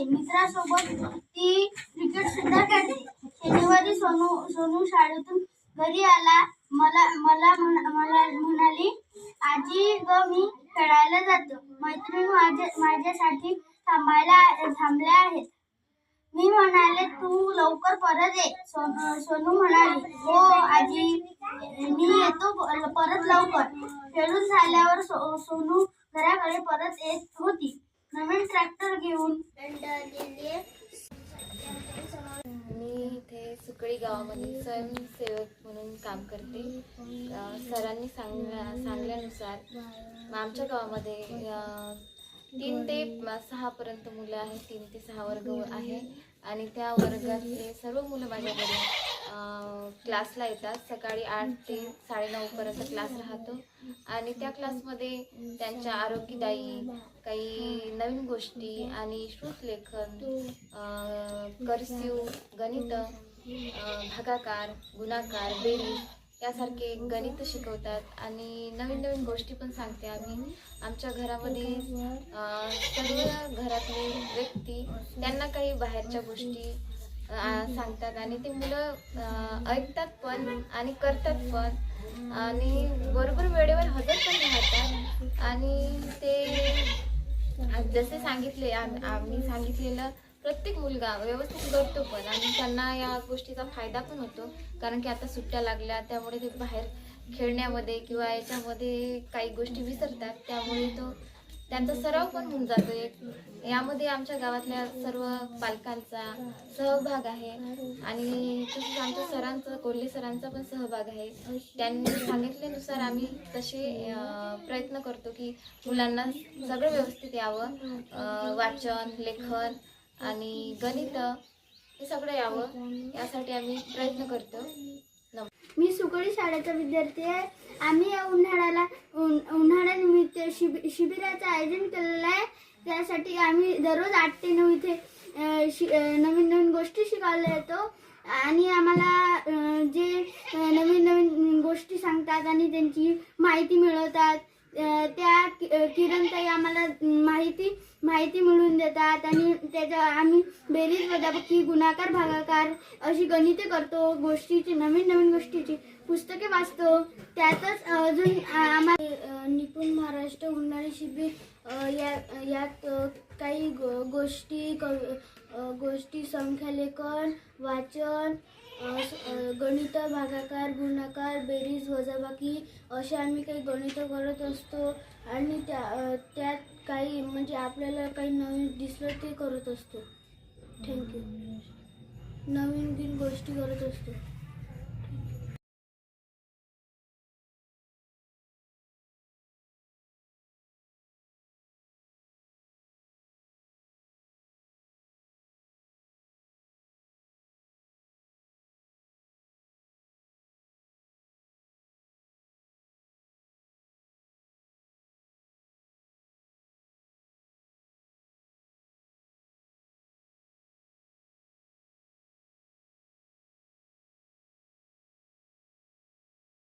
खेळते मित्रासोबत ती क्रिकेट सुद्धा खेळते. शनिवारी सोनू सोनू शाळेतून घरी आला. मला मला मला म्हणाली आजी ग मी खेळायला जातो. मैत्रीण माझ्या माझ्यासाठी थांबायला थांबल्या आहेत. मी म्हणाले तू लवकर परत ये. सोनू सोनू म्हणाली हो आजी मी येतो परत लवकर. खेळून झाल्यावर सो, सोनू घराकडे परत येत होती. नवीन ट्रॅक्टर घेऊन. मी इथे सुकळी गावामध्ये स्वयंसेवक म्हणून काम करते. सरांनी सांगल्या सांगल्यानुसार आमच्या गावामध्ये तीन ते सहापर्यंत मुलं आहेत तीन ते सहा वर्ग आहे. आणि त्या वर्गातले सर्व मुलं माझ्याकडे क्लासला येतात. सकाळी आठ ते साडेनऊपर्यंत क्लास राहतो. आणि त्या क्लासमध्ये त्यांच्या आरोग्यदायी काही नवीन गोष्टी आणि श्रुतलेखन कर्स्यू गणित भागाकार गुणाकार बेरीज यासारखे गणित शिकवतात. आणि नवीन नवीन गोष्टी पण सांगते आम्ही. आमच्या घरामध्ये सर्व घरातले व्यक्ती त्यांना काही बाहेरच्या गोष्टी सांगतात. आणि ते मुलं ऐकतात पण आणि करतात पण. आणि बरोबर वेळेवर हजर पण राहतात. आणि ते जसे सांगितले आम्ही सांगितलेलं प्रत्येक मुलगा व्यवस्थित करतो पण. आणि त्यांना या गोष्टीचा फायदा पण होतो. कारण की आता सुट्ट्या लागल्या त्यामुळे ते बाहेर खेळण्यामध्ये किंवा याच्यामध्ये काही गोष्टी विसरतात. त्यामुळे तो त्यांचा सराव पण होऊन जातो यामध्ये आमच्या गावातल्या सर्व पालकांचा सहभाग आहे आणि तसंच आमच्या सरांचा कोल्हे सरांचा पण सहभाग आहे. त्यांनी सांगितल्यानुसार आम्ही तसे प्रयत्न करतो की मुलांना सगळं व्यवस्थित यावं. वाचन लेखन आणि गणित हे सगळं यावं. यासाठी आम्ही प्रयत्न करतो. मी सुकळी शाळेचा विद्यार्थी आहे. आम्ही या उन्हाळ्याला उन उन्हाळ्यानिमित्त शिबि शिबिराचं आयोजन केलेलं आहे. त्यासाठी आम्ही दररोज आठ ते नऊ इथे शि नवीन नवीन गोष्टी शिकायला येतो. आणि आम्हाला जे नवीन नवीन गोष्टी सांगतात आणि त्यांची माहिती मिळवतात. त्या किरणताई आम्हाला माहिती माहिती मिळवून देतात आणि त्याच्या आम्ही बेरीज वजाबाकी गुणाकार भागाकार अशी गणिते करतो गोष्टीची नवीन नवीन गोष्टीची पुस्तके वाचतो. त्यातच अजून आम्हाला निपुण महाराष्ट्र उन्हाळी शिबिर या यात काही गो- गोष्टी कव- गोष्टी संख्यालेखन वाचन गणित भागाकार गुणाकार बेरीज वजाबाकी असे आम्ही काही गणित करत असतो आणि त्या त्यात काही म्हणजे आपल्याला काही नवीन दिसलं ते करत असतो. थँक्यू नवीन नवीन गोष्टी करत असतो.